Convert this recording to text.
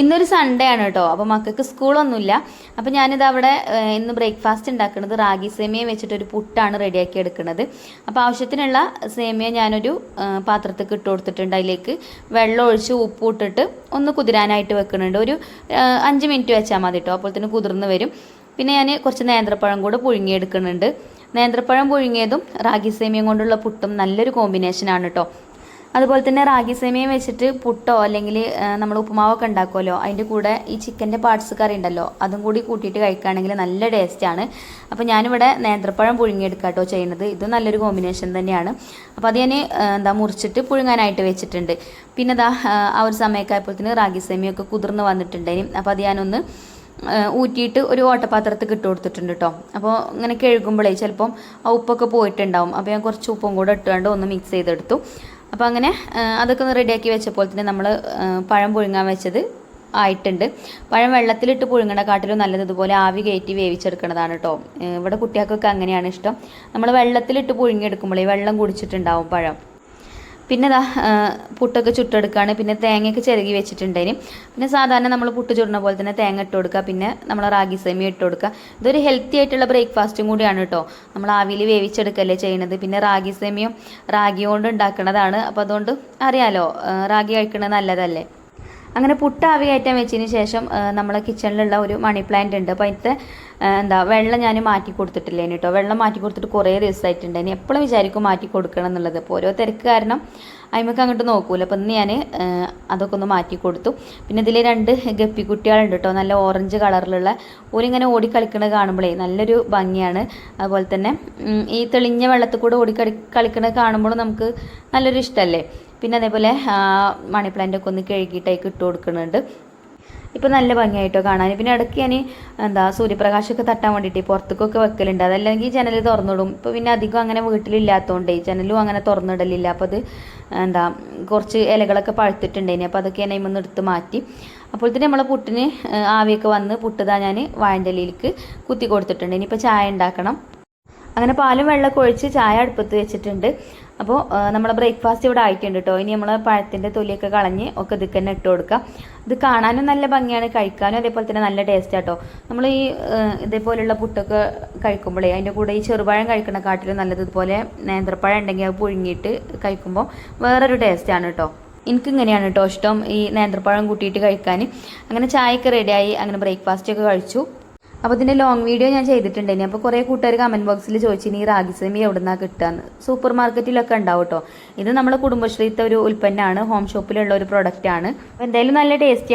ഇന്നൊരു സൺഡേ ആണ് കേട്ടോ. അപ്പോൾ മക്കൾക്ക് സ്കൂളൊന്നുമില്ല അപ്പോൾ ഞാനിത് അവിടെ ഇന്ന് ബ്രേക്ക്ഫാസ്റ്റ് ഉണ്ടാക്കുന്നത് റാഗി സേമിയ വെച്ചിട്ടൊരു പുട്ടാണ് റെഡിയാക്കി എടുക്കുന്നത്. അപ്പോൾ ആവശ്യത്തിനുള്ള സേമിയ ഞാനൊരു പാത്രത്തിൽ ഇട്ട് കൊടുത്തിട്ടുണ്ട്. അതിലേക്ക് വെള്ളം ഒഴിച്ച് ഉപ്പ് ഇട്ടിട്ട് ഒന്ന് കുതിരാനായിട്ട് വെക്കുന്നുണ്ട്. ഒരു അഞ്ച് മിനിറ്റ് വെച്ചാൽ മതി കേട്ടോ. അപ്പോൾ തന്നെ കുതിർന്ന് വരും. പിന്നെ ഞാൻ കുറച്ച് നേന്ത്രപ്പഴം കൂടെ പുഴുങ്ങിയെടുക്കുന്നുണ്ട്. നേന്ത്രപ്പഴം പുഴുങ്ങിയതും റാഗി സേമിയം കൊണ്ടുള്ള പുട്ടും നല്ലൊരു കോമ്പിനേഷനാണ് കേട്ടോ. അതുപോലെ തന്നെ റാഗി സേമിയം വെച്ചിട്ട് പുട്ടോ അല്ലെങ്കിൽ നമ്മൾ ഉപ്പുമാവൊക്കെ ഉണ്ടാക്കുമല്ലോ. അതിന്റെ കൂടെ ഈ ചിക്കന്റെ പാർട്സ് കറി ഉണ്ടല്ലോ. അതും കൂടി കൂട്ടിയിട്ട് കഴിക്കുകയാണെങ്കിൽ നല്ല ടേസ്റ്റാണ് അപ്പോൾ ഞാനിവിടെ നേന്ത്രപ്പഴം പുഴുങ്ങിയെടുക്കുക കേട്ടോ ചെയ്യുന്നത്. ഇത് നല്ലൊരു കോമ്പിനേഷൻ തന്നെയാണ്. അപ്പോൾ അത് ഞാൻ എന്താ മുറിച്ചിട്ട് പുഴുങ്ങാനായിട്ട് വെച്ചിട്ടുണ്ട്. പിന്നെ ദാ ആ, ഒരു സമയമൊക്കെ റാഗി സേമിയൊക്കെ കുതിർന്ന് വന്നിട്ടുണ്ടേനും അപ്പോൾ അത് ഞാനൊന്ന് ഊറ്റിയിട്ട് ഒരു ഓട്ടപാത്രത്തിൽ ഇട്ട് കൊടുത്തിട്ടുണ്ട് കേട്ടോ അപ്പോൾ ഇങ്ങനെ കഴുകുമ്പോഴേ ചിലപ്പം ആ ഉപ്പൊക്കെ പോയിട്ടുണ്ടാവും. അപ്പോൾ ഞാൻ കുറച്ച് ഉപ്പും കൂടെ ഇട്ടുകൊണ്ട് ഒന്ന് മിക്സ് ചെയ്തെടുത്തു. അപ്പോൾ അങ്ങനെ അതൊക്കെ ഒന്ന് റെഡിയാക്കി വെച്ചപ്പോൾ തന്നെ നമ്മൾ പഴം പുഴുങ്ങാൻ വെച്ചത് ആയിട്ടുണ്ട്. പഴം വെള്ളത്തിലിട്ട് പുഴുങ്ങണ കാട്ടിലും നല്ലത് ഇതുപോലെ ആവി കയറ്റി വേവിച്ചെടുക്കണതാണ് കേട്ടോ ഇവിടെ കുട്ടികൾക്കൊക്കെ അങ്ങനെയാണ് ഇഷ്ടം. നമ്മൾ വെള്ളത്തിലിട്ട് പുഴുങ്ങിയെടുക്കുമ്പോഴേ വെള്ളം കുടിച്ചിട്ടുണ്ടാവും പഴം. പിന്നെ ഇതാ പുട്ടൊക്കെ ചുട്ടെടുക്കുകയാണ് പിന്നെ തേങ്ങയൊക്കെ ചിരകി വെച്ചിട്ടുണ്ടേന് പിന്നെ സാധാരണ നമ്മൾ പുട്ട് ചുടുന്ന പോലെ തന്നെ തേങ്ങ ഇട്ട് കൊടുക്കുക. പിന്നെ നമ്മൾ റാഗി സേമിയ ഇട്ട് കൊടുക്കുക. ഇതൊരു ഹെൽത്തി ആയിട്ടുള്ള ബ്രേക്ക്ഫാസ്റ്റും കൂടിയാണ് കേട്ടോ. നമ്മൾ ആവിയിൽ വേവിച്ചെടുക്കല്ലേ ചെയ്യുന്നത് പിന്നെ റാഗി സേമിയും റാഗി കൊണ്ട് ഉണ്ടാക്കുന്നതാണ് അപ്പോൾ അതുകൊണ്ട് അറിയാലോ റാഗി കഴിക്കുന്നത് നല്ലതല്ലേ? അങ്ങനെ പുട്ട് ആവി കയറ്റാൻ വെച്ചതിന് ശേഷം നമ്മളെ കിച്ചണിലുള്ള ഒരു മണി പ്ലാന്റ് ഉണ്ട്. അപ്പോൾ അതിന്റെ എന്താ വെള്ളം ഞാൻ മാറ്റി കൊടുത്തിട്ടില്ലേന് കേട്ടോ വെള്ളം മാറ്റി കൊടുത്തിട്ട് കുറേ ദിവസമായിട്ടുണ്ട് ഇനി എപ്പോഴും വിചാരിക്കും മാറ്റി കൊടുക്കണം എന്നുള്ളത്. അപ്പോൾ ഓരോ തിരക്ക് കാരണം അതിമക്ക് അങ്ങോട്ട് നോക്കൂല. അപ്പം ഇന്ന് ഞാൻ അതൊക്കെ ഒന്ന് മാറ്റി കൊടുത്തു. പിന്നെ ഇതിൽ രണ്ട് ഗപ്പി കുട്ടികളുണ്ട് കേട്ടോ നല്ല ഓറഞ്ച് കളറിലുള്ള ഓരിങ്ങനെ ഓടിക്കളിക്കണത് കാണുമ്പോഴേ നല്ലൊരു ഭംഗിയാണ്. അതുപോലെ തന്നെ ഈ തെളിഞ്ഞ വെള്ളത്തിൽ കൂടെ ഓടി കളിക്കണത് കാണുമ്പോൾ നമുക്ക് നല്ലൊരു ഇഷ്ടമല്ലേ പിന്നെ അതേപോലെ മണി പ്ലാന്റ് ഒക്കെ ഒന്ന് കഴുകിയിട്ടേക്ക് ഇട്ട് കൊടുക്കുന്നുണ്ട്. ഇപ്പം നല്ല ഭംഗിയായിട്ടോ കാണാൻ. പിന്നെ ഇടയ്ക്ക് ഞാൻ എന്താ സൂര്യപ്രകാശമൊക്കെ തട്ടാൻ വേണ്ടിയിട്ട് പുറത്തേക്കൊക്കെ വെക്കലുണ്ട്. അതല്ലെങ്കിൽ ജനൽ തുറന്നിടും. ഇപ്പോൾ പിന്നെ അധികം അങ്ങനെ വീട്ടിലില്ലാത്തതുകൊണ്ടേ ജനലും അങ്ങനെ തുറന്നിടലില്ല. അപ്പോൾ അത് എന്താ കുറച്ച് ഇലകളൊക്കെ പഴുത്തിട്ടുണ്ടേനി അപ്പോൾ അതൊക്കെ ഞാൻ ഇമ്മന്ന് എടുത്ത് മാറ്റി. അപ്പോൾ തന്നെ നമ്മളെ പുട്ടിന് ആവിയൊക്കെ വന്ന് പുട്ടുതാ ഞാൻ വാഴന്റെ ഇലയിലേക്ക് കുത്തി കൊടുത്തിട്ടുണ്ട്. ഇനിയിപ്പോൾ ചായ ഉണ്ടാക്കണം. അങ്ങനെ പാലും വെള്ളമൊക്കെ ഒഴിച്ച് ചായ അടുപ്പത്ത് വെച്ചിട്ടുണ്ട്. അപ്പോൾ നമ്മളെ ബ്രേക്ക്ഫാസ്റ്റ് ഇവിടെ ആയിട്ടുണ്ട് കേട്ടോ ഇനി നമ്മൾ പഴത്തിന്റെ തൊലിയൊക്കെ കളഞ്ഞ് ഒക്കെ ഇതിൽ തന്നെ ഇട്ട് കൊടുക്കുക ഇത് കാണാനും നല്ല ഭംഗിയാണ് കഴിക്കാനും അതേപോലെ തന്നെ നല്ല ടേസ്റ്റ് ആട്ടോ നമ്മൾ ഈ ഇതേപോലെയുള്ള പുട്ടൊക്കെ കഴിക്കുമ്പോഴേ അതിന്റെ കൂടെ ഈ ചെറുപഴം കഴിക്കണ കാട്ടിലും നല്ലത് ഇതുപോലെ നേന്ത്രപ്പഴം ഉണ്ടെങ്കിൽ അത് പുഴുങ്ങിയിട്ട് കഴിക്കുമ്പോൾ വേറൊരു ടേസ്റ്റാണ് കേട്ടോ എനിക്ക് ഇങ്ങനെയാണ് കേട്ടോ ഇഷ്ടം ഈ നേന്ത്രപ്പഴം കൂട്ടിയിട്ട് കഴിക്കാൻ. അങ്ങനെ ചായയൊക്കെ റെഡിയായി അങ്ങനെ ബ്രേക്ക്ഫാസ്റ്റ് ഒക്കെ കഴിച്ചു. അപ്പോൾ ഇതിന്റെ ലോങ് വീഡിയോ ഞാൻ ചെയ്തിട്ടുണ്ടായിരുന്നു അപ്പോൾ കുറേ കൂട്ടുകാർ കമന്റ് ബോക്സിൽ ചോദിച്ചു ഈ റാഗി സെമി എവിടെ നിന്നാണ് സൂപ്പർ മാർക്കറ്റിലൊക്കെ ഉണ്ടാവും കേട്ടോ ഇത് നമ്മുടെ കുടുംബശ്രീത്തെ ഒരു ഉൽപ്പന്നമാണ്. ഹോം ഷോപ്പിലുള്ള ഒരു പ്രൊഡക്റ്റ് ആണ്. അപ്പോൾ എന്തായാലും നല്ല ടേസ്റ്റി